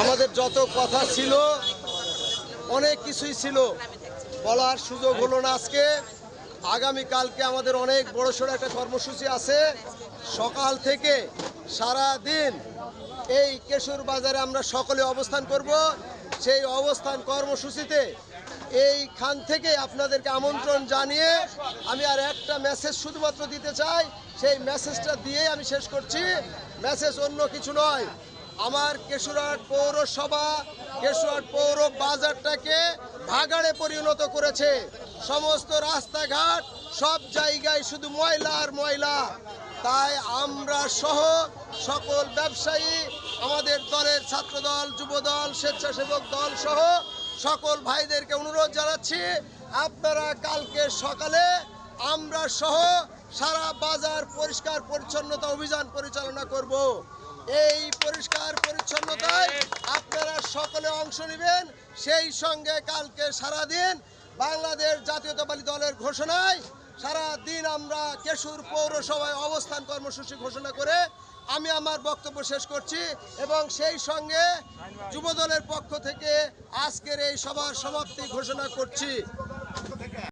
আমাদের যত কথা ছিল, অনেক কিছুই ছিল। বলার সুযোগ হলো না আজকে। আগামীকালকে আমাদের অনেক বড় সড়ো একটা কর্মসূচি আছে। সকাল থেকে সারা দিন এই কেশর বাজারে আমরা সকলে অবস্থান করব। সেই অবস্থান কর্মসূচিতে এইখান থেকে আপনাদেরকে আমন্ত্রণ জানিয়ে আমি আর একটা মেসেজ শুধুমাত্র দিতে চাই। সেই মেসেজটা দিয়ে আমি শেষ করছি। মেসেজ অন্য কিছু নয়। আমার কেশুরহাট পৌরসভা কেশুরহাট পৌর বাজারটাকে ভাগাড়ে পরিণত করেছে। সমস্ত রাস্তাঘাট সব জায়গায় শুধু ময়লা আর ময়লা। তাই আমরা সহ সকল ব্যবসায়ী, আমাদের দলের ছাত্রদল, যুবদল, স্বেচ্ছাসেবক দল সহ সকল ভাইদেরকে অনুরোধ জানাচ্ছি, আপনারা কালকে সকালে আমরা সহ সারা বাজার পরিষ্কার পরিচ্ছন্নতা অভিযান পরিচালনা করব। এই পরিষ্কার, পরিচ্ছন্নতায় আপনারা সকলে অংশ নেবেন। সেই সঙ্গে কালকে সারাদিন বাংলাদেশ জাতীয়তাবাদী দলের ঘোষণায় সারা দিন আমরা কেশুর পৌরসভায় অবস্থান কর্মসূচি ঘোষণা করে আমি আমার বক্তব্য শেষ করছি এবং সেই সঙ্গে যুবদলের পক্ষ থেকে আজকের এই সভার সমাপ্তি ঘোষণা করছি।